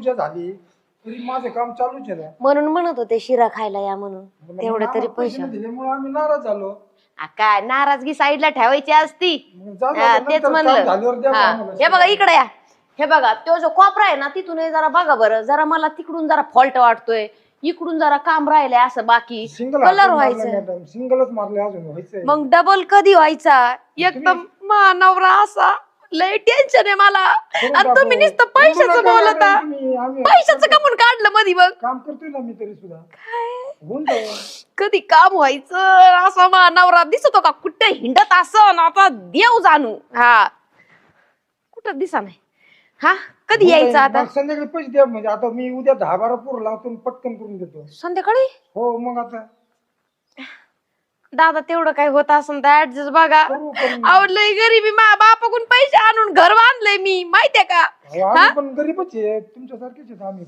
पूजा झाली तरी माझं काम चालूच आहे ना. म्हणून म्हणत होते शिरा खायला या म्हणून. मग तेवढे तरी आम्हाला पैसे दिल्यामुळे आम्ही नाराज झालो. आ, काय नाराजगी साईडला ठेवायची असती. मग जाऊ दे, हा, नंतर तेच काम म्हणलं. द्या हा. आम्हाला. हे बघा इकडे या. हे बघा तो जो कोपरा आहे ना तिथून हे जरा बघा बरं. जरा मला तिकडून जरा फॉल्ट वाटतोय. इकडून जरा काम राहिलंय असं बाकी. सिंगल कलर व्हायचं. सिंगलच मारले अजून व्हायचंय. मग डबल कधी व्हायचा? एकदम मानवरा असा. लय टेन्शन आहे मला. करून आणि तुम्ही टाकू. नुसतं पैशाचं बोलू नका बोलता. मॅडम तुम्ही, आम्ही पैशाचं का म्हणून काढलं मधी बघ? काम करतोय ना मी तरी सुद्धा. काय? होऊन जाईल. कधी काम व्हायचं? असा मानवरा दिसतो का? कुठे हिंडत असं आता देव जाणू. हा. कुठं दिसा नाही. हा? कधी यायचं. आता? मग संध्याकाळी पैसे द्या म्हणजे. आता मी उद्या दहा बारा पोर लावतो आणि पटकन करून देतो. संध्याकाळी? हो मग आता दादा तेवढं काय होत असं तर ऍडजस्ट बघा. करू करू आवडलंय गरीबी मा बापाकडून पैसे आणून घर बांधलंय मी. माहितीये का? आम्ही पण गरीबच आहे. तुमच्यासारखेच आहेत आम्ही.